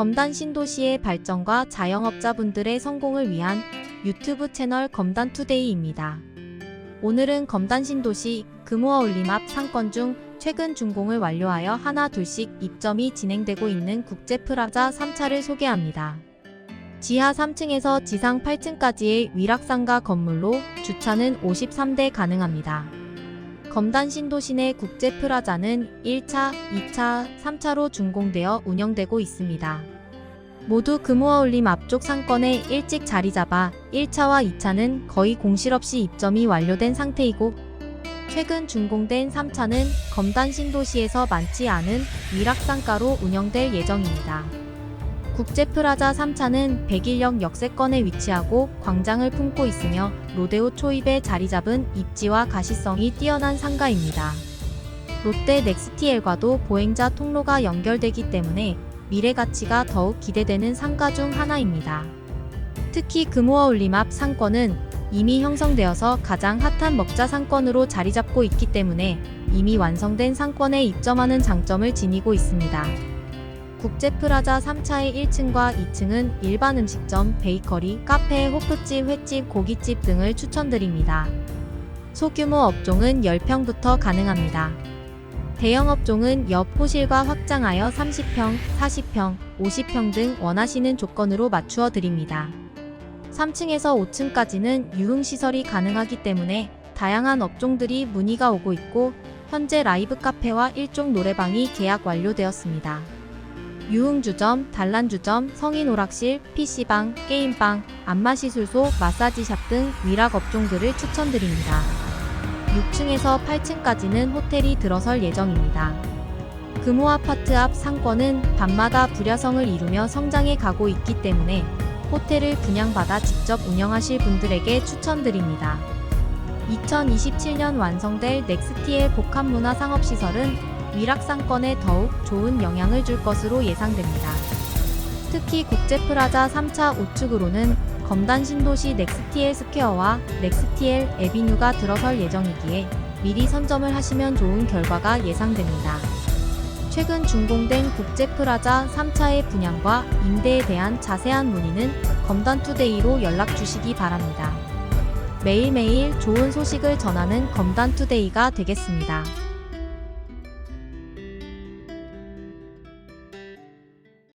검단 신도시의 발전과 자영업자분들의 성공을 위한 유튜브 채널 검단투데이입니다. 오늘은 검단 신도시 금호와 올림 앞 상권 중 최근 준공을 완료하여 하나 둘씩 입점이 진행되고 있는 국제 프라자 3차를 소개합니다. 지하 3층에서 지상 8층까지의 위락상가 건물로 주차는 53대 가능합니다. 검단 신도시내 국제 프라자는 1차, 2차, 3차로 준공되어 운영되고 있습니다. 모두 금호와 올림 앞쪽 상권에 일찍 자리 잡아 1차와 2차는 거의 공실 없이 입점이 완료된 상태이고 최근 준공된 3차는 검단 신도시에서 많지 않은 위락상가로 운영될 예정입니다. 국제 프라자 3차는 백일역 역세권에 위치하고 광장을 품고 있으며 로데오 초입에 자리 잡은 입지와 가시성이 뛰어난 상가입니다. 롯데 넥스티엘과도 보행자 통로가 연결되기 때문에 미래 가치가 더욱 기대되는 상가 중 하나입니다. 특히 금호와 올림 앞 상권은 이미 형성되어서 가장 핫한 먹자 상권으로 자리 잡고 있기 때문에 이미 완성된 상권에 입점하는 장점을 지니고 있습니다. 국제 프라자 3차의 1층과 2층은 일반 음식점, 베이커리, 카페, 호프집, 횟집, 고깃집 등을 추천드립니다. 소규모 업종은 10평부터 가능합니다. 대형 업종은 옆 호실과 확장하여 30평, 40평, 50평 등 원하시는 조건으로 맞추어 드립니다. 3층에서 5층까지는 유흥시설이 가능하기 때문에 다양한 업종들이 문의가 오고 있고 현재 라이브 카페와 일종 노래방이 계약 완료되었습니다. 유흥주점, 단란주점, 성인 오락실, PC방, 게임방, 안마시술소, 마사지샵 등 위락 업종들을 추천드립니다. 6층에서 8층까지는 호텔이 들어설 예정입니다. 금호 아파트 앞 상권은 밤마다 불야성을 이루며 성장해 가고 있기 때문에 호텔을 분양받아 직접 운영하실 분들에게 추천드립니다. 2027년 완성될 넥스티의 복합문화 상업시설은 위락상권에 더욱 좋은 영향을 줄 것으로 예상됩니다. 특히 국제프라자 3차 우측으로는 검단 신도시 넥스티엘 스퀘어와 넥스티엘 에비뉴가 들어설 예정이기에 미리 선점을 하시면 좋은 결과가 예상됩니다. 최근 준공된 국제프라자 3차의 분양과 임대에 대한 자세한 문의는 검단투데이로 연락 주시기 바랍니다. 매일매일 좋은 소식을 전하는 검단투데이가 되겠습니다.